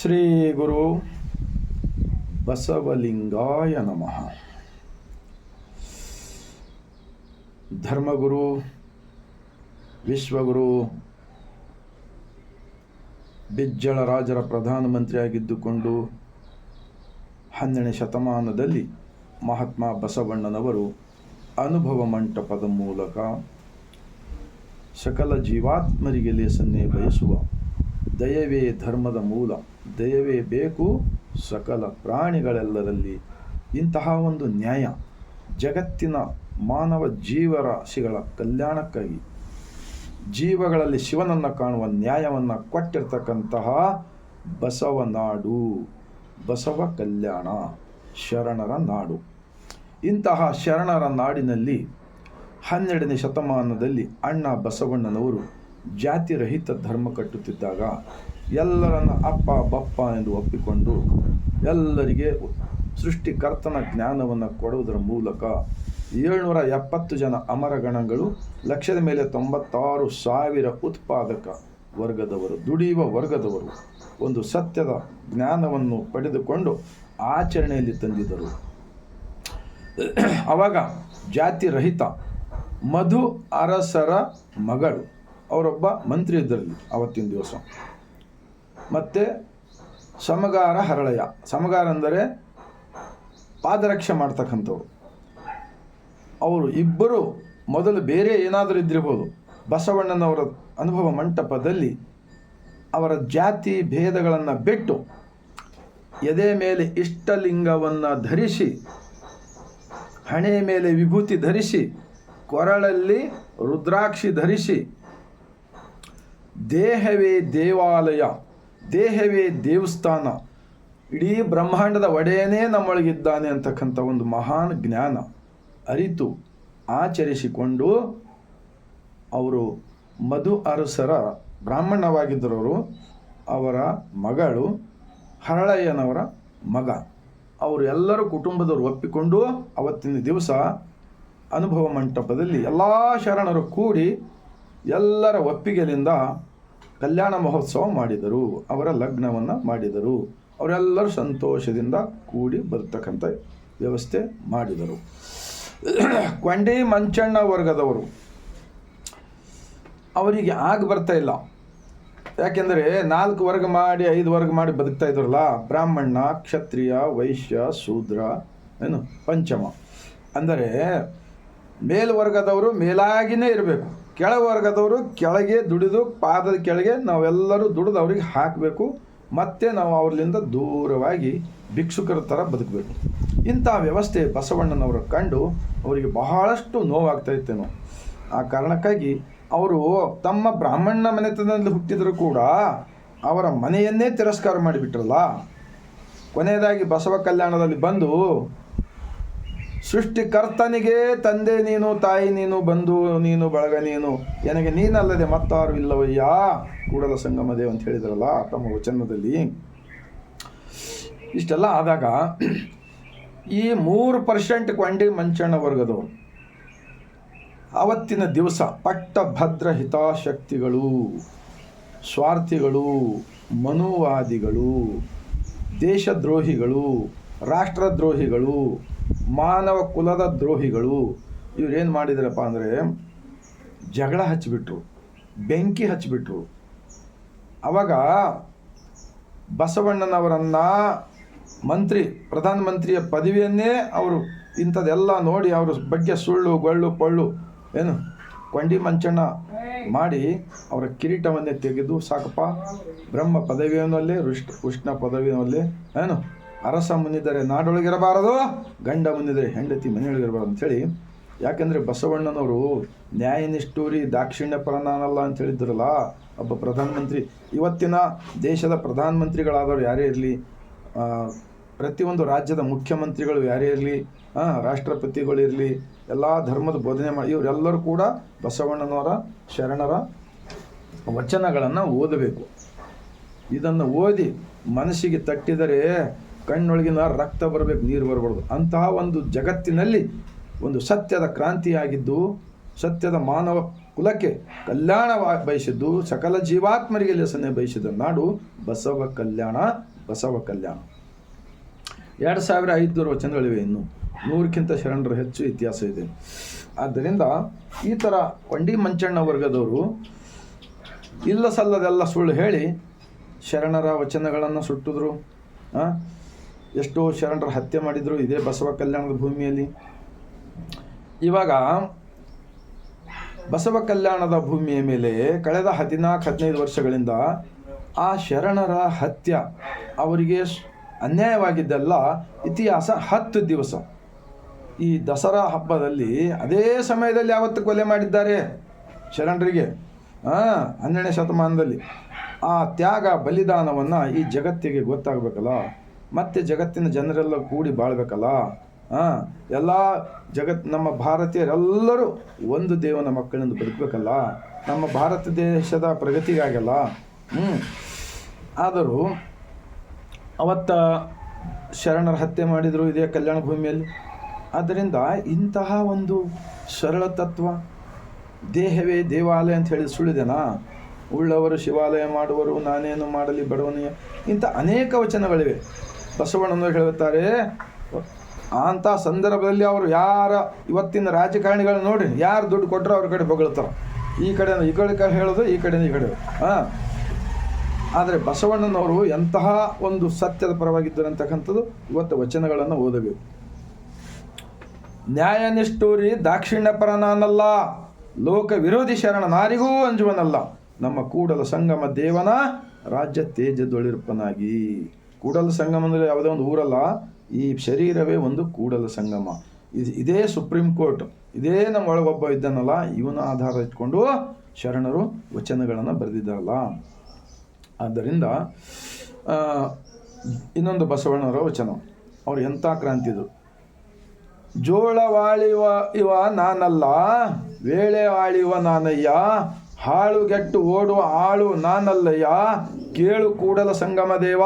ಶ್ರೀ ಗುರು ಬಸವಲಿಂಗಾಯ ನಮಃ. ಧರ್ಮಗುರು, ವಿಶ್ವಗುರು, ಬಿಜ್ಜಳ ರಾಜರ ಪ್ರಧಾನಮಂತ್ರಿಯಾಗಿದ್ದುಕೊಂಡು ಹನ್ನೆರಡನೇ ಶತಮಾನದಲ್ಲಿ ಮಹಾತ್ಮ ಬಸವಣ್ಣನವರು ಅನುಭವ ಮಂಟಪದ ಮೂಲಕ ಸಕಲ ಜೀವಾತ್ಮರಿಗೆ ಲೇಸನ್ನೇ ಬಯಸುವ ದಯವೇ ಧರ್ಮದ ಮೂಲ. ದಯವೇ ಬೇಕು ಸಕಲ ಪ್ರಾಣಿಗಳೆಲ್ಲರಲ್ಲಿ. ಇಂತಹ ಒಂದು ನ್ಯಾಯ ಜಗತ್ತಿನ ಮಾನವ ಜೀವರಾಶಿಗಳ ಕಲ್ಯಾಣಕ್ಕಾಗಿ. ಜೀವಗಳಲ್ಲಿ ಶಿವನನ್ನು ಕಾಣುವ ನ್ಯಾಯವನ್ನು ಕೊಟ್ಟಿರ್ತಕ್ಕಂತಹ ಬಸವನಾಡು ಬಸವ ಕಲ್ಯಾಣ, ಶರಣರ ನಾಡು. ಇಂತಹ ಶರಣರ ನಾಡಿನಲ್ಲಿ ಹನ್ನೆರಡನೇ ಶತಮಾನದಲ್ಲಿ ಅಣ್ಣ ಬಸವಣ್ಣನವರು ಜಾತಿರಹಿತ ಧರ್ಮ ಕಟ್ಟುತ್ತಿದ್ದಾಗ ಎಲ್ಲರನ್ನ ಅಪ್ಪ, ಬಪ್ಪ ಎಂದು ಒಪ್ಪಿಕೊಂಡು ಎಲ್ಲರಿಗೆ ಸೃಷ್ಟಿಕರ್ತನ ಜ್ಞಾನವನ್ನು ಕೊಡುವುದರ ಮೂಲಕ ಏಳ್ನೂರ ಎಪ್ಪತ್ತು ಜನ ಅಮರಗಣಗಳು ಲಕ್ಷದ ಮೇಲೆ ತೊಂಬತ್ತಾರು ಸಾವಿರ ಉತ್ಪಾದಕ ವರ್ಗದವರು, ದುಡಿಯುವ ವರ್ಗದವರು ಒಂದು ಸತ್ಯದ ಜ್ಞಾನವನ್ನು ಪಡೆದುಕೊಂಡು ಆಚರಣೆಯಲ್ಲಿ ತಂದಿದ್ದರು. ಅವಾಗ ಜಾತಿ ರಹಿತ, ಮಧು ಅರಸರ ಮಗಳು, ಅವರೊಬ್ಬ ಮಂತ್ರಿ ಇದ್ದರಲ್ಲಿ ಅವತ್ತಿನ ದಿವಸ. ಮತ್ತು ಸಮಗಾರ ಹರಳಯ ಸಮಗಾರ ಅಂದರೆ ಪಾದರಕ್ಷೆ ಮಾಡ್ತಕ್ಕಂಥವ್ರು. ಅವರು ಇಬ್ಬರು ಮೊದಲು ಬೇರೆ ಏನಾದರೂ ಇದ್ದಿರ್ಬೋದು. ಬಸವಣ್ಣನವರ ಅನುಭವ ಮಂಟಪದಲ್ಲಿ ಅವರ ಜಾತಿ ಭೇದಗಳನ್ನು ಬಿಟ್ಟು ಎದೆ ಮೇಲೆ ಇಷ್ಟಲಿಂಗವನ್ನು ಧರಿಸಿ, ಹಣೆ ಮೇಲೆ ವಿಭೂತಿ ಧರಿಸಿ, ಕೊರಳಲ್ಲಿ ರುದ್ರಾಕ್ಷಿ ಧರಿಸಿ, ದೇಹವೇ ದೇವಾಲಯ ದೇಹವೇ ದೇವಸ್ಥಾನ. ಇಡೀ ಬ್ರಹ್ಮಾಂಡದ ಒಡೆಯನೇ ನಮ್ಮೊಳಗಿದ್ದಾನೆ ಅಂತಕ್ಕಂಥ ಒಂದು ಮಹಾನ್ ಜ್ಞಾನ. ಅರಿತು ಆಚರಿಸಿಕೊಂಡು ಅವರು ಮಧು ಅರಸರ ಬ್ರಾಹ್ಮಣವಾಗಿದ್ದರವರು ಅವರ ಮಗಳು ಹರಳಯ್ಯನವರ ಮಗ. ಅವರು ಎಲ್ಲರೂ ಕುಟುಂಬದವರು ಒಪ್ಪಿಕೊಂಡು ಅವತ್ತಿನ ದಿವಸ ಅನುಭವ ಮಂಟಪದಲ್ಲಿ ಎಲ್ಲ ಶರಣರು ಕೂಡಿ ಎಲ್ಲರ ಒಪ್ಪಿಗೆಯಿಂದ ಕಲ್ಯಾಣ ಮಹೋತ್ಸವ ಮಾಡಿದರು, ಅವರ ಲಗ್ನವನ್ನು ಮಾಡಿದರು. ಅವರೆಲ್ಲರೂ ಸಂತೋಷದಿಂದ ಕೂಡಿ ಬರ್ತಕ್ಕಂಥ ವ್ಯವಸ್ಥೆ ಮಾಡಿದರು. ಕೊಂಡಿ ಮಂಚಣ್ಣ ವರ್ಗದವರು. ಅವರಿಗೆ ಆಗ ಬರ್ತಾ ಇಲ್ಲ. ಯಾಕೆಂದರೆ ನಾಲ್ಕು ವರ್ಗ ಮಾಡಿ, ಐದು ವರ್ಗ ಮಾಡಿ ಬದುಕ್ತಾ ಇದ್ರಲ್ಲ, ಬ್ರಾಹ್ಮಣ, ಕ್ಷತ್ರಿಯ, ವೈಶ್ಯ, ಶೂದ್ರ, ಏನು, ಪಂಚಮ. ಅಂದರೆ ಮೇಲ್ವರ್ಗದವರು ಮೇಲಾಗಿನೇ ಇರಬೇಕು. ಕೆಳವರ್ಗದವರು ಕೆಳಗೆ ದುಡಿದು ಪಾದದ ಕೆಳಗೆ ನಾವೆಲ್ಲರೂ ದುಡಿದು ಅವ್ರಿಗೆ ಹಾಕಬೇಕು. ಮತ್ತೆ ನಾವು ಅವ್ರಲಿಂದ ದೂರವಾಗಿ ಭಿಕ್ಷುಕರ ಥರ ಬದುಕಬೇಕು. ಇಂಥ ವ್ಯವಸ್ಥೆ ಬಸವಣ್ಣನವರು ಕಂಡು ಅವರಿಗೆ ಬಹಳಷ್ಟು ನೋವಾಗ್ತಾ ಇತ್ತೇನೋ ಆ ಕಾರಣಕ್ಕಾಗಿ ಅವರು ತಮ್ಮ ಬ್ರಾಹ್ಮಣ ಮನೆತನದಲ್ಲಿ ಹುಟ್ಟಿದರೂ ಕೂಡ ಅವರ ಮನೆಯನ್ನೇ ತಿರಸ್ಕಾರ ಮಾಡಿಬಿಟ್ರಲ್ಲ. ಕೊನೆಯದಾಗಿ ಬಸವ ಕಲ್ಯಾಣದಲ್ಲಿ ಬಂದು ಸೃಷ್ಟಿಕರ್ತನಿಗೆ ತಂದೆ ನೀನು, ತಾಯಿ ನೀನು, ಬಂಧು ನೀನು, ಬಳಗ ನೀನು. ನನಗೆ ನೀನಲ್ಲದೆ ಮತ್ತಾರು ಇಲ್ಲವಯ್ಯ? ಕೂಡಲ ಸಂಗಮ ದೇವ್ ಅಂತ ಹೇಳಿದ್ರಲ್ಲ ತಮ್ಮ ವಚನದಲ್ಲಿ. ಇಷ್ಟೆಲ್ಲ ಆದಾಗ ಈ ಮೂರು ಪರ್ಸೆಂಟ್ ಕ್ವಾಂಡಿ ಮಂಚಣ್ಣ ವರ್ಗದವರು, ಅವತ್ತಿನ ದಿವಸ ಪಟ್ಟಭದ್ರ ಹಿತಾಶಕ್ತಿಗಳು, ಸ್ವಾರ್ಥಿಗಳು, ಮನುವಾದಿಗಳು, ದೇಶದ್ರೋಹಿಗಳು, ರಾಷ್ಟ್ರದ್ರೋಹಿಗಳು ಮಾನವ ಕುಲದ ದ್ರೋಹಿಗಳು. ಇವ್ರೇನು ಮಾಡಿದ್ರಪ್ಪ ಅಂದರೆ, ಜಗಳ ಹಚ್ಚಿಬಿಟ್ರು, ಬೆಂಕಿ ಹಚ್ಚಿಬಿಟ್ರು. ಅವಾಗ ಬಸವಣ್ಣನವರನ್ನು ಮಂತ್ರಿ, ಪ್ರಧಾನಮಂತ್ರಿಯ ಪದವಿಯನ್ನೇ ಅವರು ಇಂಥದ್ದೆಲ್ಲ ನೋಡಿ ಅವರು ಬಗ್ಗೆ ಸುಳ್ಳು, ಗೊಳ್ಳು, ಪೊಳ್ಳು, ಏನು, ಕೊಂಡಿ ಮಂಚಣ್ಣ ಮಾಡಿ ಅವರ ಕಿರೀಟವನ್ನೇ ತೆಗೆದು ಸಾಕಪ್ಪ, ಬ್ರಹ್ಮ ಪದವಿಯನ್ನಲ್ಲೇ ಋಷ್ ಉಷ್ಣ ಪದವಿಯಲ್ಲೇ ಏನು ಅರಸ ಮುಂದಿದ್ದರೆ ನಾಡೊಳಗಿರಬಾರದು, ಗಂಡ ಮುಂದಿದ್ದರೆ ಹೆಂಡತಿ ಮನೆಯೊಳಗಿರಬಾರದು ಅಂಥೇಳಿ ಯಾಕೆಂದರೆ ಬಸವಣ್ಣನವರು ನ್ಯಾಯನಿಷ್ಠೂರಿ ದಾಕ್ಷಿಣ್ಯ ಪರನಾನಲ್ಲ ಅಂತ ಹೇಳಿದ್ರಲ್ಲ, ಒಬ್ಬ ಪ್ರಧಾನಮಂತ್ರಿ. ಇವತ್ತಿನ ದೇಶದ ಪ್ರಧಾನಮಂತ್ರಿಗಳಾದವರು ಯಾರೇ ಇರಲಿ ಪ್ರತಿಯೊಂದು ರಾಜ್ಯದ ಮುಖ್ಯಮಂತ್ರಿಗಳು ಯಾರೇ ಇರಲಿ ರಾಷ್ಟ್ರಪತಿಗಳಿರಲಿ ಎಲ್ಲ ಧರ್ಮದ ಬೋಧನೆ ಮಾಡಿ, ಇವರೆಲ್ಲರೂ ಕೂಡ ಬಸವಣ್ಣನವರ ಶರಣರ ವಚನಗಳನ್ನು ಓದಬೇಕು. ಇದನ್ನು ಓದಿ ಮನಸ್ಸಿಗೆ ತಟ್ಟಿದರೆ ಕಣ್ಣೊಳಗಿನ ರಕ್ತ ಬರಬೇಕು, ನೀರು ಬರಬಾರ್ದು. ಅಂತಹ ಒಂದು ಜಗತ್ತಿನಲ್ಲಿ ಒಂದು ಸತ್ಯದ ಕ್ರಾಂತಿಯಾಗಿದ್ದು, ಸತ್ಯದ ಮಾನವ ಕುಲಕ್ಕೆ ಕಲ್ಯಾಣ ಬಯಸಿದ್ದು, ಸಕಲ ಜೀವಾತ್ಮರಿಗೆ ಲೆಸನೆ ಬಯಸಿದ ನಾಡು ಬಸವ ಕಲ್ಯಾಣ ಬಸವ ಕಲ್ಯಾಣ. ಎರಡು ಸಾವಿರ ಐದುನೂರು ವಚನಗಳಿವೆ ಇನ್ನು. ನೂರಕ್ಕಿಂತ ಶರಣರು ಹೆಚ್ಚು ಇತಿಹಾಸ ಇದೆ. ಆದ್ದರಿಂದ ಈ ಥರ ಕೊಂಡಿ ಮಂಚಣ್ಣ ವರ್ಗದವರು ಇಲ್ಲ ಸಲ್ಲದೆಲ್ಲ ಸುಳ್ಳು ಹೇಳಿ ಶರಣರ ವಚನಗಳನ್ನು ಸುಟ್ಟಿದ್ರು? ಎಷ್ಟೋ ಶರಣರ ಹತ್ಯೆ ಮಾಡಿದರು ಇದೇ ಬಸವ ಕಲ್ಯಾಣದ ಭೂಮಿಯಲ್ಲಿ. ಇವಾಗ ಬಸವ ಕಲ್ಯಾಣದ ಭೂಮಿಯ ಮೇಲೆ ಕಳೆದ ಹದಿನಾಲ್ಕು, ಹದಿನೈದು ವರ್ಷಗಳಿಂದ ಆ ಶರಣರ ಹತ್ಯೆ ಅವರಿಗೆ ಅನ್ಯಾಯವಾಗಿದ್ದೆಲ್ಲ ಇತಿಹಾಸ ಹತ್ತು ದಿವಸ. ಈ ದಸರಾ ಹಬ್ಬದಲ್ಲಿ ಅದೇ ಸಮಯದಲ್ಲಿ ಯಾವತ್ತು ಕೊಲೆ ಮಾಡಿದ್ದಾರೆ ಶರಣರಿಗೆ? ಹಾಂ ಹನ್ನೆರಡನೇ ಶತಮಾನದಲ್ಲಿ. ಆ ತ್ಯಾಗ ಬಲಿದಾನವನ್ನು ಈ ಜಗತ್ತಿಗೆ ಗೊತ್ತಾಗಬೇಕಲ್ಲ? ಮತ್ತೆ ಜಗತ್ತಿನ ಜನರೆಲ್ಲ ಕೂಡಿ ಬಾಳ್ಬೇಕಲ್ಲ? ಹಾಂ ಎಲ್ಲ ಜಗತ್, ನಮ್ಮ ಭಾರತೀಯರೆಲ್ಲರೂ ಒಂದು ದೇವನ ಮಕ್ಕಳಿಂದ ಬದುಕಬೇಕಲ್ಲ? ನಮ್ಮ ಭಾರತ ದೇಶದ ಪ್ರಗತಿಗಾಗಲ್ಲ? ಹ್ಞೂ ಆದರೂ ಅವತ್ತ ಶರಣರ ಹತ್ಯೆ ಮಾಡಿದರು ಇದೇ ಕಲ್ಯಾಣ ಭೂಮಿಯಲ್ಲಿ. ಆದ್ದರಿಂದ ಇಂತಹ ಒಂದು ಸರಳ ತತ್ವ, ದೇಹವೇ ದೇವಾಲಯ ಅಂತ ಹೇಳಿ ಸುಳಿದೆನಾ ಉಳ್ಳವರು ಶಿವಾಲಯ ಮಾಡುವರು, ನಾನೇನು ಮಾಡಲಿ ಬಡವನೆಯ ಇಂಥ ಅನೇಕ ವಚನಗಳಿವೆ. ಬಸವಣ್ಣನವರು ಹೇಳುತ್ತಾರೆ ಅಂಥ ಸಂದರ್ಭದಲ್ಲಿ ಅವರು ಯಾರ ಇವತ್ತಿನ ರಾಜಕಾರಣಿಗಳನ್ನ ನೋಡಿ ಯಾರು ದುಡ್ಡು ಕೊಟ್ಟರು ಅವ್ರ ಕಡೆ ಬೊಗಳ್ತಾರೆ. ಈ ಕಡೆ ಈ ಕಡೆ ಹೇಳೋದು, ಈ ಕಡೆ ಈ ಕಡೆ ಹಾಂ? ಆದರೆ ಬಸವಣ್ಣನವರು ಎಂತಹ ಒಂದು ಸತ್ಯದ ಪರವಾಗಿದ್ದರಂತಕ್ಕಂಥದ್ದು ಇವತ್ತು ವಚನಗಳನ್ನು ಓದಬೇಕು. ನ್ಯಾಯನಿಷ್ಠೂರಿ ದಾಕ್ಷಿಣ್ಯಪರ ನಾನಲ್ಲ, ಲೋಕ ವಿರೋಧಿ ಶರಣ ನಾರಿಗೂ ಅಂಜುವನಲ್ಲ, ನಮ್ಮ ಕೂಡಲ ಸಂಗಮ ದೇವನ ರಾಜ್ಯ ತೇಜದೊಳಿರ್ಪನಾಗಿ ಕೂಡಲ ಸಂಗಮ ಅಂದರೆ ಯಾವುದೇ ಒಂದು ಊರಲ್ಲ, ಈ ಶರೀರವೇ ಒಂದು ಕೂಡಲ ಸಂಗಮ. ಇದು ಸುಪ್ರೀಂ ಕೋರ್ಟ್, ಇದೇ ನಮ್ಮ ಒಳಗೊಬ್ಬ ಇದ್ದಾನಲ್ಲ, ಇವನ ಆಧಾರ ಇಟ್ಕೊಂಡು ಶರಣರು ವಚನಗಳನ್ನು ಬರೆದಿದ್ದಾರಲ್ಲ. ಆದ್ದರಿಂದ ಇನ್ನೊಂದು ಬಸವಣ್ಣರ ವಚನ. ಅವ್ರು ಎಂಥ ಕ್ರಾಂತಿದು ಜೋಳವಾಳಿವ ಇವ ನಾನಲ್ಲ, ವೇಳೆ ಆಳಿವ ನಾನಯ್ಯ ಹಾಳುಗೆಟ್ಟು ಓಡುವ ಆಳು ನಾನಲ್ಲಯ್ಯ. ಕೇಳು ಕೂಡಲ ಸಂಗಮ ದೇವ.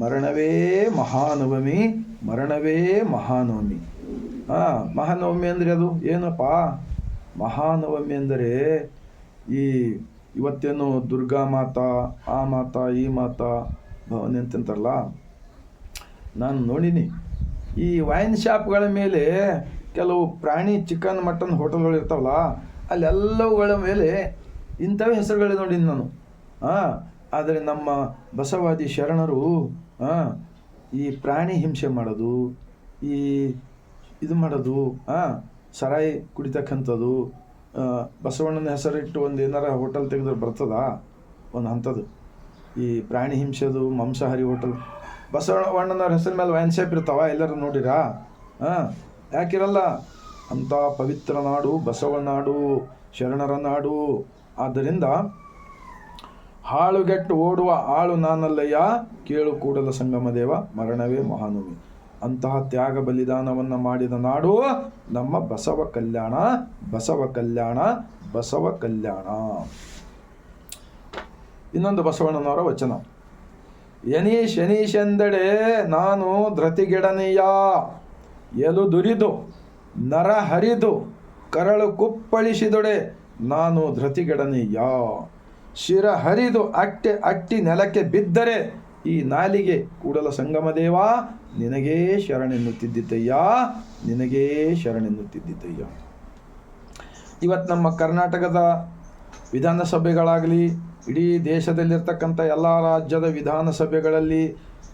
ಮರಣವೇ ಮಹಾನವಮಿ ಮರಣವೇ ಮಹಾನವಮಿ. ಹಾಂ ಮಹಾನವಮಿ ಅಂದರೆ ಅದು? ಏನಪ್ಪ? ಮಹಾನವಮಿ ಅಂದರೆ ಈ ಇವತ್ತೇನು ದುರ್ಗಾ ಮಾತಾ, ಆ ಮಾತಾ, ಈ ಮಾತಾ ಭವನಿ ಅಂತಂತಾರಲ್ಲ? ನಾನು ನೋಡೀನಿ. ಈ ವೈನ್ ಶಾಪ್ಗಳ ಮೇಲೆ ಕೆಲವು ಪ್ರಾಣಿ ಚಿಕನ್ ಮಟನ್ ಹೋಟೆಲ್ಗಳು ಇರ್ತಾವಲ್ಲ, ಅಲ್ಲೆಲ್ಲವುಗಳ ಮೇಲೆ ಇಂಥವೇ ಹೆಸರುಗಳೇ ನೋಡೀನಿ ನಾನು. ಹಾಂ ಆದರೆ ನಮ್ಮ ಬಸವಾದಿ ಶರಣರು ಈ ಪ್ರಾಣಿ ಹಿಂಸೆ ಮಾಡೋದು, ಈ ಇದು ಮಾಡೋದು ಹಾಂ ಸರಾಯಿ ಕುಡಿತಕ್ಕಂಥದ್ದು ಬಸವಣ್ಣನ ಹೆಸರಿಟ್ಟು ಒಂದು ಏನಾರ ಹೋಟೆಲ್ ತೆಗೆದ್ರೆ ಬರ್ತದಾ? ಒಂದು ಅಂಥದ್ದು. ಈ ಪ್ರಾಣಿ ಹಿಂಸೆದು, ಮಾಂಸಾಹಾರಿ ಹೋಟೆಲ್. ಬಸವಣ್ಣನವ್ರ ಹೆಸರು ಮೇಲೆ ವೈನ್ ಶಾಪ್ ಇರ್ತಾವ, ಎಲ್ಲರೂ ನೋಡಿರಾ? ಹಾಂ ಯಾಕಿರಲ್ಲ? ಅಂಥ ಪವಿತ್ರ ನಾಡು ಬಸವನಾಡು ಶರಣರ ನಾಡು ಆದ್ದರಿಂದ ಹಾಳುಗೆಟ್ಟು ಓಡುವ ಆಳು ನಾನಲ್ಲಯ್ಯ, ಕೇಳು ಕೂಡಲ ಸಂಗಮ ದೇವ, ಮರಣವೇ ಮಹಾನುಮಿ ಅಂತಹ ತ್ಯಾಗ ಬಲಿದಾನವನ್ನು ಮಾಡಿದ ನಾಡು ನಮ್ಮ ಬಸವ ಕಲ್ಯಾಣ ಬಸವ ಕಲ್ಯಾಣ ಬಸವ ಕಲ್ಯಾಣ. ಇನ್ನೊಂದು ಬಸವಣ್ಣನವರ ವಚನ. ಯನೀಶ್ ಎಂದೆಡೆ ನಾನು ಧೃತಿಗೆಡನೆಯ ಎಲು ದುರಿದು ನರ ಹರಿದು ಕರಳು ಕುಪ್ಪಳಿಸಿದೊಡೆ ನಾನು ಧೃತಿಗೆಡನೆಯ ಶಿರ ಹರಿದು ಅಟ್ಟೆ ಅಟ್ಟಿ ನೆಲಕ್ಕೆ ಬಿದ್ದರೆ ಈ ನಾಲಿಗೆ ಕೂಡಲ ಸಂಗಮ ದೇವ, ನಿನಗೇ ಶರಣೆನ್ನುತ್ತಿದ್ದಯ್ಯ ನಿನಗೇ ಶರಣೆನ್ನುತ್ತಿದ್ದಯ್ಯ ಇವತ್ತು ನಮ್ಮ ಕರ್ನಾಟಕದ ವಿಧಾನಸಭೆಗಳಾಗಲಿ, ಇಡೀ ದೇಶದಲ್ಲಿರ್ತಕ್ಕಂಥ ಎಲ್ಲ ರಾಜ್ಯದ ವಿಧಾನಸಭೆಗಳಲ್ಲಿ,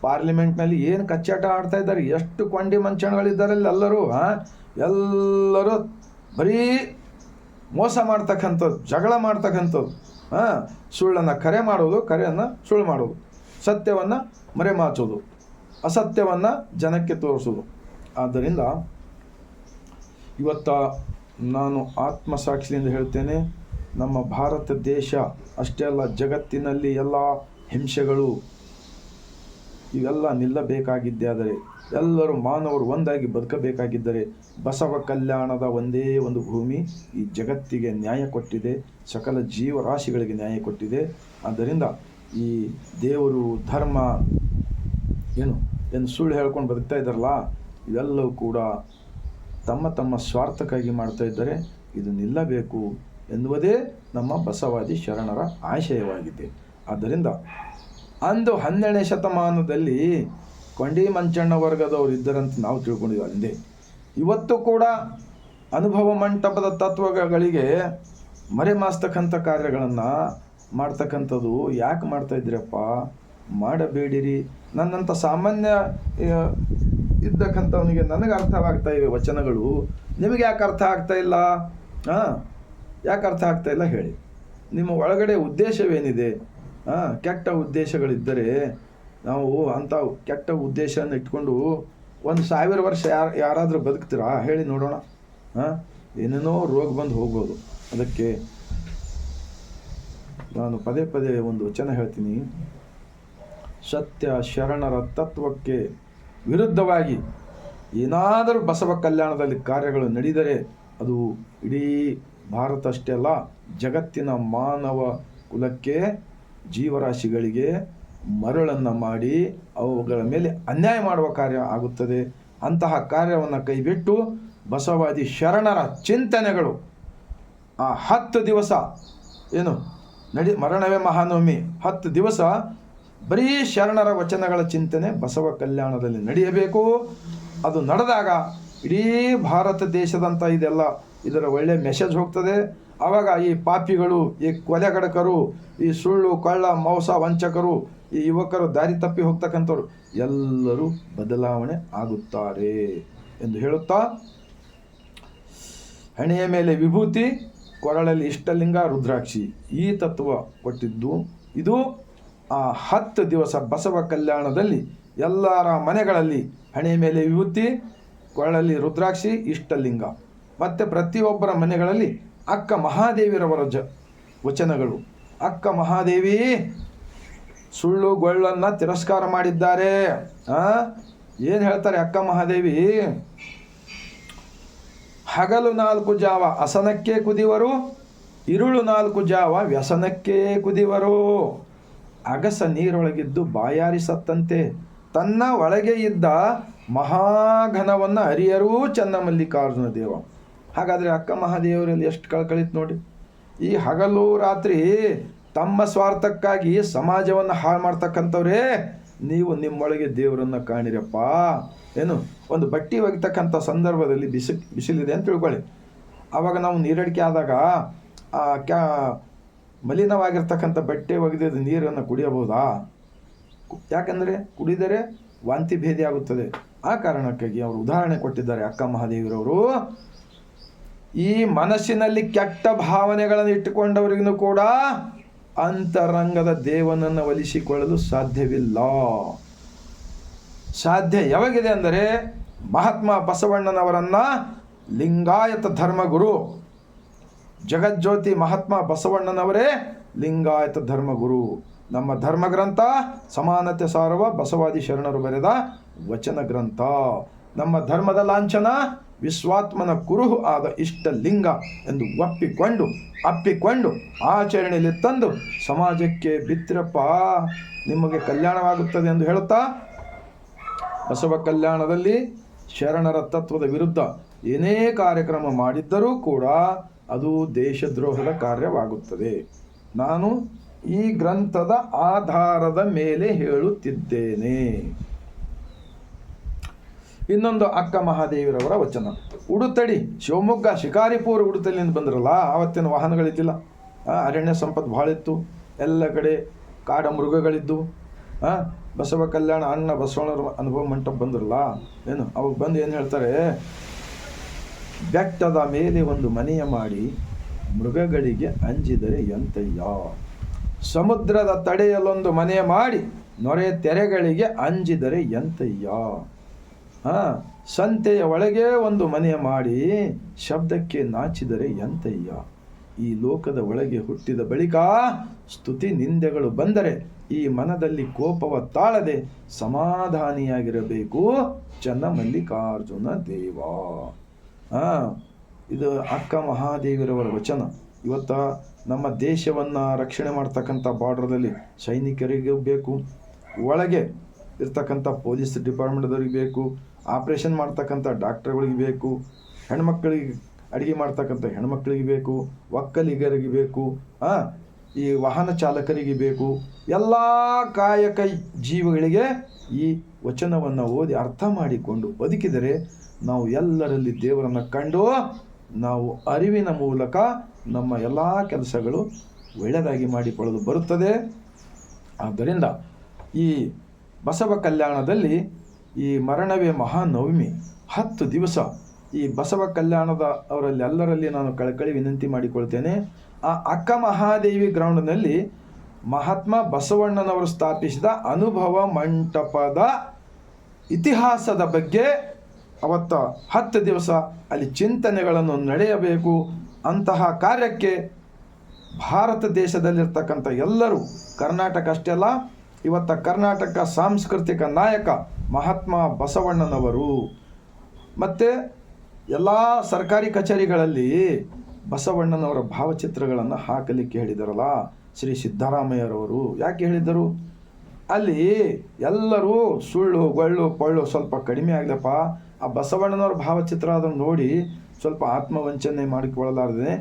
ಪಾರ್ಲಿಮೆಂಟ್ನಲ್ಲಿ ಏನು ಕಚ್ಚಾಟ ಆಡ್ತಾ ಇದ್ದಾರೆ, ಎಷ್ಟು ಕೊಂಡಿ ಮಂಚಣಗಳಿದ್ದಾರೆ ಎಲ್ಲರೂ ಎಲ್ಲರೂ ಬರೀ ಮೋಸ ಮಾಡ್ತಕ್ಕಂಥದ್ದು, ಜಗಳ ಮಾಡ್ತಕ್ಕಂಥದ್ದು ಹಾಂ ಸುಳ್ಳನ್ನು ಕರೆ ಮಾಡೋದು, ಕರೆಯನ್ನು ಸುಳ್ಳು ಮಾಡೋದು, ಸತ್ಯವನ್ನು ಮರೆಮಾಚೋದು, ಅಸತ್ಯವನ್ನು ಜನಕ್ಕೆ ತೋರಿಸೋದು. ಆದ್ದರಿಂದ ಇವತ್ತ ನಾನು ಆತ್ಮಸಾಕ್ಷಿಯಿಂದ ಹೇಳ್ತೇನೆ, ನಮ್ಮ ಭಾರತ ದೇಶ ಅಷ್ಟೇ ಅಲ್ಲ, ಜಗತ್ತಿನಲ್ಲಿ ಎಲ್ಲ ಹಿಂಸೆಗಳು ಇವೆಲ್ಲ ನಿಲ್ಲಬೇಕಾಗಿದ್ದಾದರೆ ಎಲ್ಲರೂ ಮಾನವರು ಒಂದಾಗಿ ಬದುಕಬೇಕಾಗಿದ್ದರೆ, ಬಸವ ಕಲ್ಯಾಣದ ಒಂದೇ ಒಂದು ಭೂಮಿ ಈ ಜಗತ್ತಿಗೆ ನ್ಯಾಯ ಕೊಟ್ಟಿದೆ, ಸಕಲ ಜೀವರಾಶಿಗಳಿಗೆ ನ್ಯಾಯ ಕೊಟ್ಟಿದೆ. ಆದ್ದರಿಂದ ಈ ದೇವರು ಧರ್ಮ ಏನು? ಏನು ಸುಳ್ಳು ಹೇಳ್ಕೊಂಡು ಬದುಕ್ತಾ ಇದ್ದಾರಲ್ಲ, ಇವೆಲ್ಲವೂ ಕೂಡ ತಮ್ಮ ತಮ್ಮ ಸ್ವಾರ್ಥಕ್ಕಾಗಿ ಮಾಡ್ತಾ ಇದ್ದಾರೆ ಇದು ನಿಲ್ಲಬೇಕು ಎನ್ನುವುದೇ ನಮ್ಮ ಬಸವಾದಿ ಶರಣರ ಆಶಯವಾಗಿದೆ. ಆದ್ದರಿಂದ ಅಂದು ಹನ್ನೆರಡನೇ ಶತಮಾನದಲ್ಲಿ ಕೊಂಡಿ ಮಂಚಣ್ಣ ವರ್ಗದವರು ಇದ್ದರಂತ ನಾವು ತಿಳ್ಕೊಂಡಿದ್ದೀವಿ ಅಂದೇ. ಇವತ್ತು ಕೂಡ ಅನುಭವ ಮಂಟಪದ ತತ್ವಗಳಿಗೆ ಮರೆಮಾಸ್ತಕ್ಕಂಥ ಕಾರ್ಯಗಳನ್ನು ಮಾಡ್ತಕ್ಕಂಥದ್ದು ಯಾಕೆ ಮಾಡ್ತಾ ಇದ್ದೀರಪ್ಪ? ಮಾಡಬೇಡಿರಿ. ನನ್ನಂಥ ಸಾಮಾನ್ಯ ಇದ್ದಕ್ಕಂಥವನಿಗೆ ನನಗೆ ಅರ್ಥವಾಗ್ತಾ ಇವೆ ವಚನಗಳು. ನಿಮಗೆ ಯಾಕೆ ಅರ್ಥ ಆಗ್ತಾ ಇಲ್ಲ? ಹಾಂ, ಯಾಕೆ ಅರ್ಥ ಆಗ್ತಾ ಇಲ್ಲ ಹೇಳಿ. ನಿಮ್ಮ ಒಳಗಡೆ ಉದ್ದೇಶವೇನಿದೆ? ಕೆಟ್ಟ ಉದ್ದೇಶಗಳಿದ್ದರೆ ನಾವು ಅಂಥ ಕೆಟ್ಟ ಉದ್ದೇಶನ ಇಟ್ಕೊಂಡು ಒಂದು ಸಾವಿರ ವರ್ಷ ಯಾರು, ಯಾರಾದರೂ ಬದುಕ್ತೀರಾ? ಹೇಳಿ ನೋಡೋಣ. ಹಾಂ ಏನೇನೋ ರೋಗ ಬಂದು ಹೋಗ್ಬೋದು. ಅದಕ್ಕೆ ನಾನು ಪದೇ ಪದೇ ಒಂದು ವಚನ ಹೇಳ್ತೀನಿ. ಸತ್ಯ ಶರಣರ ತತ್ವಕ್ಕೆ ವಿರುದ್ಧವಾಗಿ ಏನಾದರೂ ಬಸವ ಕಲ್ಯಾಣದಲ್ಲಿ ಕಾರ್ಯಗಳು ನಡೆದರೆ ಅದು ಇಡೀ ಭಾರತ ಅಷ್ಟೇ ಅಲ್ಲ, ಜಗತ್ತಿನ ಮಾನವ ಕುಲಕ್ಕೆ ಜೀವರಾಶಿಗಳಿಗೆ ಮರಳನ್ನು ಮಾಡಿ ಅವುಗಳ ಮೇಲೆ ಅನ್ಯಾಯ ಮಾಡುವ ಕಾರ್ಯ ಆಗುತ್ತದೆ. ಅಂತಹ ಕಾರ್ಯವನ್ನು ಕೈಬಿಟ್ಟು ಬಸವಾದಿ ಶರಣರ ಚಿಂತನೆಗಳು. ಆ ಹತ್ತು ದಿವಸ ಏನು? ನಡಿ ಮರಣವೇ ಮಹಾನವಮಿ. ಹತ್ತು ದಿವಸ ಬರೀ ಶರಣರ ವಚನಗಳ ಚಿಂತನೆ ಬಸವ ಕಲ್ಯಾಣದಲ್ಲಿ ನಡೆಯಬೇಕು. ಅದು ನಡೆದಾಗ ಇಡೀ ಭಾರತ ದೇಶದಂಥ ಇದೆಲ್ಲ ಇದರ ಒಳ್ಳೆಯ ಮೆಸೇಜ್ ಹೋಗ್ತದೆ. ಆವಾಗ ಈ ಪಾಪಿಗಳು, ಈ ಕೊಲೆಗಡಕರು ಈ ಸುಳ್ಳು, ಕಳ್ಳ, ಮೋಸ, ವಂಚಕರು, ಈ ಯುವಕರು ದಾರಿ ತಪ್ಪಿ ಹೋಗ್ತಕ್ಕಂಥವ್ರು, ಎಲ್ಲರೂ ಬದಲಾವಣೆ ಆಗುತ್ತಾರೆ ಎಂದು ಹೇಳುತ್ತಾ, ಹಣೆಯ ಮೇಲೆ ವಿಭೂತಿ, ಕೊರಳಲ್ಲಿ ಇಷ್ಟಲಿಂಗ, ರುದ್ರಾಕ್ಷಿ ಈ ತತ್ವ ಕೊಟ್ಟಿದ್ದು. ಇದು ಆ ಹತ್ತು ದಿವಸ ಬಸವ ಕಲ್ಯಾಣದಲ್ಲಿ ಎಲ್ಲರ ಮನೆಗಳಲ್ಲಿ ಹಣೆಯ ಮೇಲೆ ವಿಭೂತಿ, ಕೊರಳಲ್ಲಿ ರುದ್ರಾಕ್ಷಿ, ಇಷ್ಟಲಿಂಗ. ಮತ್ತು ಪ್ರತಿಯೊಬ್ಬರ ಮನೆಗಳಲ್ಲಿ ಅಕ್ಕ ಮಹಾದೇವಿರವರ ಜ ವಚನಗಳು. ಅಕ್ಕ ಮಹಾದೇವಿ ಸುಳ್ಳು ಗೊಳ್ಳನ್ನು ತಿರಸ್ಕಾರ ಮಾಡಿದ್ದಾರೆ. ಏನು ಹೇಳ್ತಾರೆ ಅಕ್ಕ ಮಹಾದೇವಿ? ಹಗಲು ನಾಲ್ಕು ಜಾವ ಅಸನಕ್ಕೆ ಕುದಿವರು, ಇರುಳು ನಾಲ್ಕು ಜಾವ ವ್ಯಸನಕ್ಕೆ ಕುದಿವರು. ಅಗಸ ನೀರೊಳಗಿದ್ದು ಬಾಯಾರಿ ಸತ್ತಂತೆ. ತನ್ನ ಒಳಗೆ ಇದ್ದ ಮಹಾಘನವನ್ನು ಅರಿಯರೂ ಚನ್ನಮಲ್ಲಿಕಾರ್ಜುನ ದೇವ. ಹಾಗಾದರೆ ಅಕ್ಕ ಮಹಾದೇವರಲ್ಲಿ ಎಷ್ಟು ಕಳ್ಕಳಿತು ನೋಡಿ. ಈ ಹಗಲು ರಾತ್ರಿ ತಮ್ಮ ಸ್ವಾರ್ಥಕ್ಕಾಗಿ ಸಮಾಜವನ್ನು ಹಾಳು ಮಾಡ್ತಕ್ಕಂಥವ್ರೇ, ನೀವು ನಿಮ್ಮೊಳಗೆ ದೇವರನ್ನು ಕಾಣಿರಪ್ಪ ಏನು ಒಂದು ಬಟ್ಟೆ ಒಗಿತಕ್ಕಂಥ ಸಂದರ್ಭದಲ್ಲಿ ಬಿಸಿ ಬಿಸಿಲಿದೆ ಅಂತ ತಿಳ್ಕೊಳ್ಳಿ. ಆವಾಗ ನಾವು ನೀರಡಿಕೆ ಆದಾಗ, ಆ ಕ್ಯಾ ಮಲಿನವಾಗಿರ್ತಕ್ಕಂಥ ಬಟ್ಟೆ ಒಗೆದ ನೀರನ್ನು ಕುಡಿಯಬಹುದಾ? ಯಾಕಂದರೆ ಕುಡಿದರೆ ವಾಂತಿ ಭೇದಿ ಆಗುತ್ತದೆ. ಆ ಕಾರಣಕ್ಕಾಗಿ ಅವರು ಉದಾಹರಣೆ ಕೊಟ್ಟಿದ್ದಾರೆ ಅಕ್ಕ ಮಹಾದೇವಿರವರು. ಈ ಮನಸ್ಸಿನಲ್ಲಿ ಕೆಟ್ಟ ಭಾವನೆಗಳನ್ನು ಇಟ್ಟುಕೊಂಡವರಿಗೂ ಕೂಡ ಅಂತರಂಗದ ದೇವನನ್ನು ಒಲಿಸಿಕೊಳ್ಳಲು ಸಾಧ್ಯವಿಲ್ಲ. ಸಾಧ್ಯ ಯಾವಾಗಿದೆ ಅಂದರೆ ಮಹಾತ್ಮ ಬಸವಣ್ಣನವರನ್ನ ಲಿಂಗಾಯತ ಧರ್ಮಗುರು, ಜಗಜ್ಯೋತಿ ಮಹಾತ್ಮ ಬಸವಣ್ಣನವರೇ ಲಿಂಗಾಯತ ಧರ್ಮಗುರು. ನಮ್ಮ ಧರ್ಮ ಗ್ರಂಥ ಸಮಾನತೆ ಸಾರುವ ಬಸವಾದಿ ಶರಣರು ಬರೆದ ವಚನ ಗ್ರಂಥ. ನಮ್ಮ ಧರ್ಮದ ಲಾಂಛನ ವಿಶ್ವಾತ್ಮನ ಕುರುಹು ಆದ ಇಷ್ಟ ಲಿಂಗ ಎಂದು ಒಪ್ಪಿಕೊಂಡು, ಅಪ್ಪಿಕೊಂಡು ಆಚರಣೆಯಲ್ಲಿ ತಂದು ಸಮಾಜಕ್ಕೆ ಬಿತ್ತಿರಪ್ಪ, ನಿಮಗೆ ಕಲ್ಯಾಣವಾಗುತ್ತದೆ ಎಂದು ಹೇಳುತ್ತಾ? ಬಸವ ಕಲ್ಯಾಣದಲ್ಲಿ ಶರಣರ ತತ್ವದ ವಿರುದ್ಧ ಏನೇ ಕಾರ್ಯಕ್ರಮ ಮಾಡಿದ್ದರೂ ಕೂಡ ಅದು ದೇಶದ್ರೋಹದ ಕಾರ್ಯವಾಗುತ್ತದೆ. ನಾನು ಈ ಗ್ರಂಥದ ಆಧಾರದ ಮೇಲೆ ಹೇಳುತ್ತಿದ್ದೇನೆ. ಇನ್ನೊಂದು ಅಕ್ಕ ಮಹಾದೇವಿರವರ ವಚನ. ಉಡುತಡಿ, ಶಿವಮೊಗ್ಗ, ಶಿಕಾರಿಪುರ ಉಡುತಲಿಯಿಂದ ಬಂದ್ರಲ್ಲ, ಆವತ್ತಿನ ವಾಹನಗಳಿದ್ದಿಲ್ಲ. ಅರಣ್ಯ ಸಂಪತ್ತು ಭಾಳ ಇತ್ತು. ಎಲ್ಲ ಕಡೆ ಕಾಡ ಮೃಗಗಳಿದ್ದು ಬಸವ ಕಲ್ಯಾಣ, ಅಣ್ಣ ಬಸವಣ್ಣರ ಅನುಭವ ಮಂಟಪ ಬಂದ್ರಲ್ಲ, ಏನು? ಅವಾಗ ಬಂದು ಏನು ಹೇಳ್ತಾರೆ? ಬೆಟ್ಟದ ಮೇಲೆ ಒಂದು ಮನೆಯ ಮಾಡಿ ಮೃಗಗಳಿಗೆ ಅಂಜಿದರೆ ಎಂತಯ್ಯ? ಸಮುದ್ರದ ತಡೆಯಲ್ಲೊಂದು ಮನೆಯ ಮಾಡಿ ನೊರೆ ತೆರೆಗಳಿಗೆ ಅಂಜಿದರೆ ಎಂತಯ್ಯ? ಸಂತೆಯ ಒಳಗೆ ಒಂದು ಮನೆಯ ಮಾಡಿ ಶಬ್ದಕ್ಕೆ ನಾಚಿದರೆ ಎಂತಯ್ಯ? ಈ ಲೋಕದ ಒಳಗೆ ಹುಟ್ಟಿದ ಬಳಿಕ ಸ್ತುತಿ ನಿಂದೆಗಳು ಬಂದರೆ ಈ ಮನದಲ್ಲಿ ಕೋಪವ ತಾಳದೆ ಸಮಾಧಾನಿಯಾಗಿರಬೇಕು ಚನ್ನ ಮಲ್ಲಿಕಾರ್ಜುನ ದೇವ ಇದು ಅಕ್ಕ ಮಹಾದೇವಿರವರ ವಚನ. ಇವತ್ತ ನಮ್ಮ ದೇಶವನ್ನು ರಕ್ಷಣೆ ಮಾಡ್ತಕ್ಕಂಥ ಬಾರ್ಡ್ರದಲ್ಲಿ ಸೈನಿಕರಿಗೂ ಬೇಕು, ಒಳಗೆ ಇರ್ತಕ್ಕಂಥ ಪೊಲೀಸ್ ಡಿಪಾರ್ಟ್ಮೆಂಟ್ದವ್ರಿಗೆ ಬೇಕು ಆಪ್ರೇಷನ್ ಮಾಡ್ತಕ್ಕಂಥ ಡಾಕ್ಟರ್ಗಳಿಗೆ ಬೇಕು, ಹೆಣ್ಮಕ್ಳಿಗೆ ಅಡುಗೆ ಮಾಡ್ತಕ್ಕಂಥ ಹೆಣ್ಮಕ್ಳಿಗೆ ಬೇಕು, ಒಕ್ಕಲಿಗರಿಗೆ ಬೇಕು ಈ ವಾಹನ ಚಾಲಕರಿಗೆ ಬೇಕು, ಎಲ್ಲ ಕಾಯಕ ಜೀವಿಗಳಿಗೆ ಈ ವಚನವನ್ನು ಓದಿ ಅರ್ಥ ಮಾಡಿಕೊಂಡು ಬದುಕಿದರೆ ನಾವು ಎಲ್ಲರಲ್ಲಿ ದೇವರನ್ನು ಕಂಡು ನಾವು ಅರಿವಿನ ಮೂಲಕ ನಮ್ಮ ಎಲ್ಲ ಕೆಲಸಗಳು ಒಳ್ಳೆಯದಾಗಿ ಮಾಡಿಕೊಳ್ಳಲು ಬರುತ್ತದೆ. ಆದ್ದರಿಂದ ಈ ಬಸವ ಕಲ್ಯಾಣದಲ್ಲಿ ಈ ಮರಣವೇ ಮಹಾನವಮಿ. ಹತ್ತು ದಿವಸ ಈ ಬಸವ ಕಲ್ಯಾಣದ ಅವರಲ್ಲಿ ಎಲ್ಲರಲ್ಲಿ ನಾನು ಕಳಕಳಿ ವಿನಂತಿ ಮಾಡಿಕೊಳ್ತೇನೆ. ಆ ಅಕ್ಕ ಮಹಾದೇವಿ ಗ್ರೌಂಡ್ನಲ್ಲಿ ಮಹಾತ್ಮ ಬಸವಣ್ಣನವರು ಸ್ಥಾಪಿಸಿದ ಅನುಭವ ಮಂಟಪದ ಇತಿಹಾಸದ ಬಗ್ಗೆ ಅವತ್ತ ಹತ್ತು ದಿವಸ ಅಲ್ಲಿ ಚಿಂತನೆಗಳನ್ನು ನಡೆಯಬೇಕು. ಅಂತಹ ಕಾರ್ಯಕ್ಕೆ ಭಾರತ ದೇಶದಲ್ಲಿರ್ತಕ್ಕಂಥ ಎಲ್ಲರೂ ಕರ್ನಾಟಕ ಅಷ್ಟೇ ಅಲ್ಲ, ಇವತ್ತ ಕರ್ನಾಟಕ ಸಾಂಸ್ಕೃತಿಕ ನಾಯಕ ಮಹಾತ್ಮ ಬಸವಣ್ಣನವರು. ಮತ್ತು ಎಲ್ಲ ಸರ್ಕಾರಿ ಕಚೇರಿಗಳಲ್ಲಿ ಬಸವಣ್ಣನವರ ಭಾವಚಿತ್ರಗಳನ್ನು ಹಾಕಲಿಕ್ಕೆ ಹೇಳಿದರಲ್ಲ ಶ್ರೀ ಸಿದ್ದರಾಮಯ್ಯರವರು. ಯಾಕೆ ಹೇಳಿದರು? ಅಲ್ಲಿ ಎಲ್ಲರೂ ಸುಳ್ಳು, ಗೊಳ್ಳು, ಪೊಳ್ಳು ಸ್ವಲ್ಪ ಕಡಿಮೆ ಆಗಲಪ್ಪ. ಆ ಬಸವಣ್ಣನವರ ಭಾವಚಿತ್ರ ಅದನ್ನು ನೋಡಿ ಸ್ವಲ್ಪ ಆತ್ಮವಂಚನೆ ಮಾಡಿಕೊಳ್ಳಲಾರದೆ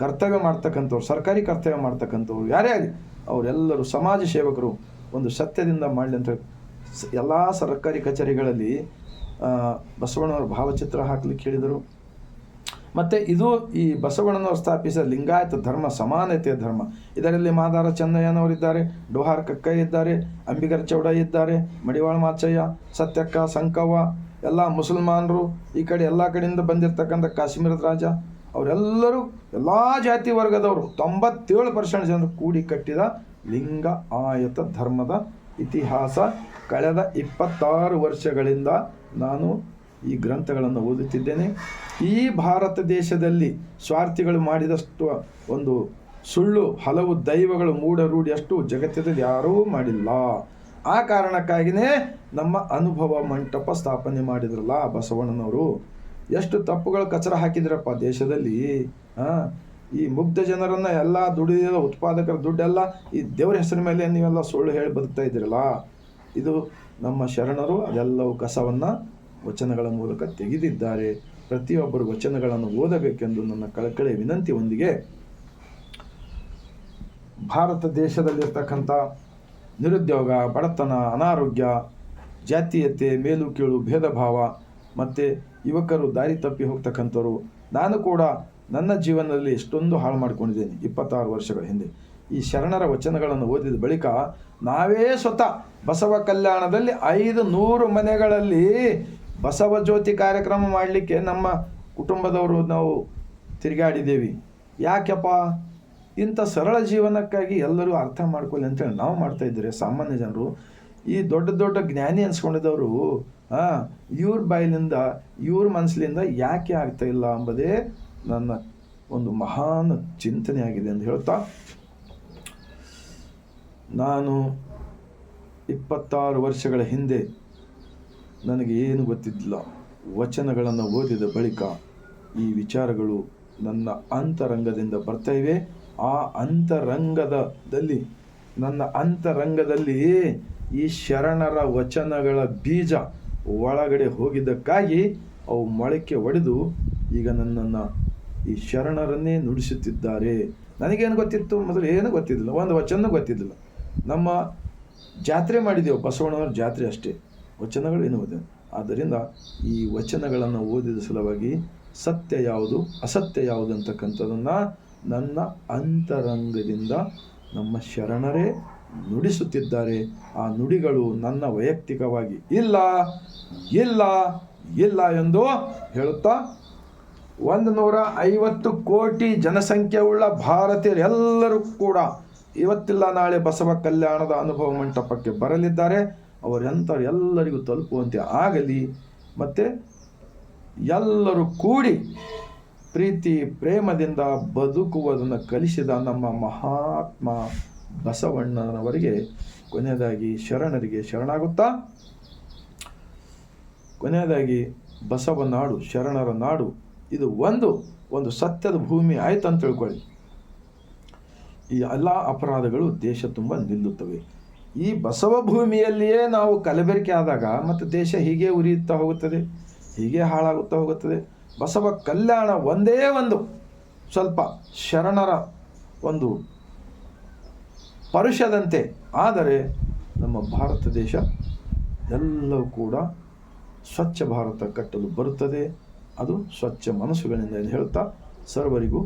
ಕರ್ತವ್ಯ ಮಾಡ್ತಕ್ಕಂಥವ್ರು, ಸರ್ಕಾರಿ ಕರ್ತವ್ಯ ಮಾಡ್ತಕ್ಕಂಥವ್ರು ಯಾರೇ ಆಗಲಿ, ಅವರೆಲ್ಲರೂ ಸಮಾಜ ಸೇವಕರು ಒಂದು ಸತ್ಯದಿಂದ ಮಾಡಲಿ ಅಂತ ಎಲ್ಲ ಸರ್ಕಾರಿ ಕಚೇರಿಗಳಲ್ಲಿ ಬಸವಣ್ಣನವರ ಭಾವಚಿತ್ರ ಹಾಕ್ಲಿಕ್ಕೆ ಹೇಳಿದರು ಮತ್ತು ಇದು ಈ ಬಸವಣ್ಣನವರು ಸ್ಥಾಪಿಸಿದ ಲಿಂಗಾಯತ ಧರ್ಮ, ಸಮಾನತೆಯ ಧರ್ಮ. ಇದರಲ್ಲಿ ಮಾದಾರ ಚೆನ್ನಯ್ಯನವರಿದ್ದಾರೆ ಡೋಹಾರ್ ಕಕ್ಕಯ್ಯ ಇದ್ದಾರೆ, ಅಂಬಿಗರ್ ಚೌಡ ಇದ್ದಾರೆ, ಮಡಿವಾಳ ಮಾಚಯ್ಯ, ಸತ್ಯಕ್ಕ ಸಂಕವ್ವ, ಎಲ್ಲ ಮುಸಲ್ಮಾನರು, ಈ ಕಡೆ ಎಲ್ಲ ಕಡೆಯಿಂದ ಬಂದಿರತಕ್ಕಂಥ ಕಾಶ್ಮೀರದ ರಾಜ. ಅವರೆಲ್ಲರೂ ಎಲ್ಲ ಜಾತಿ ವರ್ಗದವರು, ತೊಂಬತ್ತೇಳು ಪರ್ಸೆಂಟ್ ಜನರು ಕೂಡಿ ಕಟ್ಟಿದ ಲಿಂಗ ಆಯತ ಧರ್ಮದ ಇತಿಹಾಸ ಕಳೆದ ಇಪ್ಪತ್ತಾರು ವರ್ಷಗಳಿಂದ ನಾನು ಈ ಗ್ರಂಥಗಳನ್ನು ಓದುತ್ತಿದ್ದೇನೆ. ಈ ಭಾರತ ದೇಶದಲ್ಲಿ ಸ್ವಾರ್ಥಿಗಳು ಮಾಡಿದಷ್ಟು ಒಂದು ಸುಳ್ಳು, ಹಲವು ದೈವಗಳು ಮೂಢರೂಢಿಯಷ್ಟು ಜಗತ್ತಿನಲ್ಲಿ ಯಾರೂ ಮಾಡಿಲ್ಲ. ಆ ಕಾರಣಕ್ಕಾಗಿಯೇ ನಮ್ಮ ಅನುಭವ ಮಂಟಪ ಸ್ಥಾಪನೆ ಮಾಡಿದ್ರಲ್ಲ ಬಸವಣ್ಣನವರು. ಎಷ್ಟು ತಪ್ಪುಗಳು ಕಚರ ಹಾಕಿದ್ರಪ್ಪ ದೇಶದಲ್ಲಿ ಈ ಮುಗ್ಧ ಜನರನ್ನ ಎಲ್ಲ ದುಡಿದ ಉತ್ಪಾದಕರ ದುಡ್ಡೆಲ್ಲ ಈ ದೇವರ ಹೆಸರ ಮೇಲೆ ನೀವೆಲ್ಲ ಸುಳ್ಳು ಹೇಳಿ ಬದುಕ್ತಾ ಇದ್ದೀರಲ್ಲ. ಇದು ನಮ್ಮ ಶರಣರು ಅದೆಲ್ಲವೂ ಕಸವನ್ನು ವಚನಗಳ ಮೂಲಕ ತೆಗೆದಿದ್ದಾರೆ. ಪ್ರತಿಯೊಬ್ಬರು ವಚನಗಳನ್ನು ಓದಬೇಕೆಂದು ನನ್ನ ಕಳಕಳಿ ವಿನಂತಿಯೊಂದಿಗೆ ಭಾರತ ದೇಶದಲ್ಲಿರ್ತಕ್ಕಂಥ ನಿರುದ್ಯೋಗ, ಬಡತನ, ಅನಾರೋಗ್ಯ, ಜಾತೀಯತೆ, ಮೇಲು ಕೀಳು ಭೇದ ಭಾವ ಮತ್ತು ಯುವಕರು ದಾರಿ ತಪ್ಪಿ ಹೋಗ್ತಕ್ಕಂಥವ್ರು, ನಾನು ಕೂಡ ನನ್ನ ಜೀವನದಲ್ಲಿ ಎಷ್ಟೊಂದು ಹಾಳು ಮಾಡ್ಕೊಂಡಿದ್ದೇನೆ ಇಪ್ಪತ್ತಾರು ವರ್ಷಗಳ ಹಿಂದೆ. ಈ ಶರಣರ ವಚನಗಳನ್ನು ಓದಿದ ಬಳಿಕ ನಾವೇ ಸ್ವತಃ ಬಸವ ಕಲ್ಯಾಣದಲ್ಲಿ ಐದು ನೂರು ಮನೆಗಳಲ್ಲಿ ಬಸವ ಜ್ಯೋತಿ ಕಾರ್ಯಕ್ರಮ ಮಾಡಲಿಕ್ಕೆ ನಮ್ಮ ಕುಟುಂಬದವರು ನಾವು ತಿರುಗಾಡಿದ್ದೇವೆ. ಯಾಕೆಪ್ಪ ಇಂಥ ಸರಳ ಜೀವನಕ್ಕಾಗಿ ಎಲ್ಲರೂ ಅರ್ಥ ಮಾಡ್ಕೊಳ್ಳಿ ಅಂತೇಳಿ ನಾವು ಮಾಡ್ತಾ ಇದ್ದೀರಿ ಸಾಮಾನ್ಯ ಜನರು. ಈ ದೊಡ್ಡ ದೊಡ್ಡ ಜ್ಞಾನಿ ಅನ್ಸ್ಕೊಂಡಿದ್ದವರು ಹಾಂ ಇವ್ರ ಬಾಯಿಲಿಂದ, ಇವ್ರ ಮನಸ್ಸಿನಿಂದ ಯಾಕೆ ಆಗ್ತಾ ಇಲ್ಲ ಎಂಬುದೇ ನನ್ನ ಒಂದು ಮಹಾನ್ ಚಿಂತನೆ ಆಗಿದೆ ಎಂದು ಹೇಳ್ತಾ ನಾನು ಇಪ್ಪತ್ತಾರು ವರ್ಷಗಳ ಹಿಂದೆ ನನಗೆ ಏನು ಗೊತ್ತಿದ್ದಿಲ್ಲ. ವಚನಗಳನ್ನು ಓದಿದ ಬಳಿಕ ಈ ವಿಚಾರಗಳು ನನ್ನ ಅಂತರಂಗದಿಂದ ಬರ್ತಾ ಇವೆ. ಆ ಅಂತರಂಗದಲ್ಲಿ, ನನ್ನ ಅಂತರಂಗದಲ್ಲಿ ಈ ಶರಣರ ವಚನಗಳ ಬೀಜ ಒಳಗಡೆ ಹೋಗಿದ್ದಕ್ಕಾಗಿ ಅವು ಮೊಳಕೆ ಒಡೆದು ಈಗ ನನ್ನನ್ನು ಈ ಶರಣರನ್ನೇ ನುಡಿಸುತ್ತಿದ್ದಾರೆ. ನನಗೇನು ಗೊತ್ತಿತ್ತು? ಮೊದಲು ಏನು ಗೊತ್ತಿದ್ದಿಲ್ಲ. ಒಂದು ವಚನ ಗೊತ್ತಿದ್ದಿಲ್ಲ. ನಮ್ಮ ಜಾತ್ರೆ ಮಾಡಿದೆವು, ಬಸವಣ್ಣನವರ ಜಾತ್ರೆ ಅಷ್ಟೇ. ವಚನಗಳು ಏನು ಓದಿದೆ ಆದ್ದರಿಂದ ಈ ವಚನಗಳನ್ನು ಓದಿದ ಸಲುವಾಗಿ ಸತ್ಯ ಯಾವುದು, ಅಸತ್ಯ ಯಾವುದು ಅಂತಕ್ಕಂಥದ್ದನ್ನು ನನ್ನ ಅಂತರಂಗದಿಂದ ನಮ್ಮ ಶರಣರೇ ನುಡಿಸುತ್ತಿದ್ದಾರೆ. ಆ ನುಡಿಗಳು ನನ್ನ ವೈಯಕ್ತಿಕವಾಗಿ ಇಲ್ಲ ಇಲ್ಲ ಇಲ್ಲ ಎಂದು ಹೇಳುತ್ತಾ ಒಂದು ನೂರ ಐವತ್ತು ಕೋಟಿ ಜನಸಂಖ್ಯೆಯುಳ್ಳ ಭಾರತೀಯರೆಲ್ಲರೂ ಕೂಡ ಇವತ್ತಿಲ್ಲ, ನಾಳೆ ಬಸವ ಕಲ್ಯಾಣದ ಅನುಭವ ಮಂಟಪಕ್ಕೆ ಬರಲಿದ್ದಾರೆ. ಅವರೆಂಥವ್ರು ಎಲ್ಲರಿಗೂ ತಲುಪುವಂತೆ ಆಗಲಿ. ಮತ್ತು ಎಲ್ಲರೂ ಕೂಡಿ ಪ್ರೀತಿ, ಪ್ರೇಮದಿಂದ ಬದುಕುವುದನ್ನು ಕಲಿಸಿದ ನಮ್ಮ ಮಹಾತ್ಮ ಬಸವಣ್ಣನವರಿಗೆ ಕೊನೆಯದಾಗಿ ಶರಣರಿಗೆ ಶರಣಾಗುತ್ತಾ? ಕೊನೆಯದಾಗಿ ಬಸವ ನಾಡು, ಶರಣರ ನಾಡು. ಇದು ಒಂದು ಒಂದು ಸತ್ಯದ ಭೂಮಿ ಆಯ್ತು ಅಂತ ತಿಳ್ಕೊಳ್ಳಿ. ಈ ಎಲ್ಲ ಅಪರಾಧಗಳು ದೇಶ ತುಂಬ ನಿಲ್ಲುತ್ತವೆ. ಈ ಬಸವ ಭೂಮಿಯಲ್ಲಿಯೇ ನಾವು ಕಲಬೆರಕೆ ಆದಾಗ ಮತ್ತು ದೇಶ ಹೀಗೆ ಉರಿಯುತ್ತಾ ಹೋಗುತ್ತದೆ, ಹೀಗೆ ಹಾಳಾಗುತ್ತಾ ಹೋಗುತ್ತದೆ. ಬಸವ ಕಲ್ಯಾಣ ಒಂದೇ ಒಂದು ಸ್ವಲ್ಪ ಶರಣರ ಒಂದು ಪರುಷದಂತೆ. ಆದರೆ ನಮ್ಮ ಭಾರತ ದೇಶ ಎಲ್ಲವೂ ಕೂಡ ಸ್ವಚ್ಛ ಭಾರತ ಕಟ್ಟಲು ಬರುತ್ತದೆ. ಅದು ಸ್ವಚ್ಛ ಮನಸ್ಸುಗಳಿಂದ ಎಂದು ಹೇಳ್ತಾ ಸರ್ವರಿಗೂ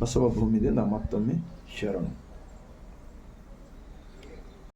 ಬಸವ ಭೂಮಿಯಿಂದ ಮತ್ತೊಮ್ಮೆ ಶರಣು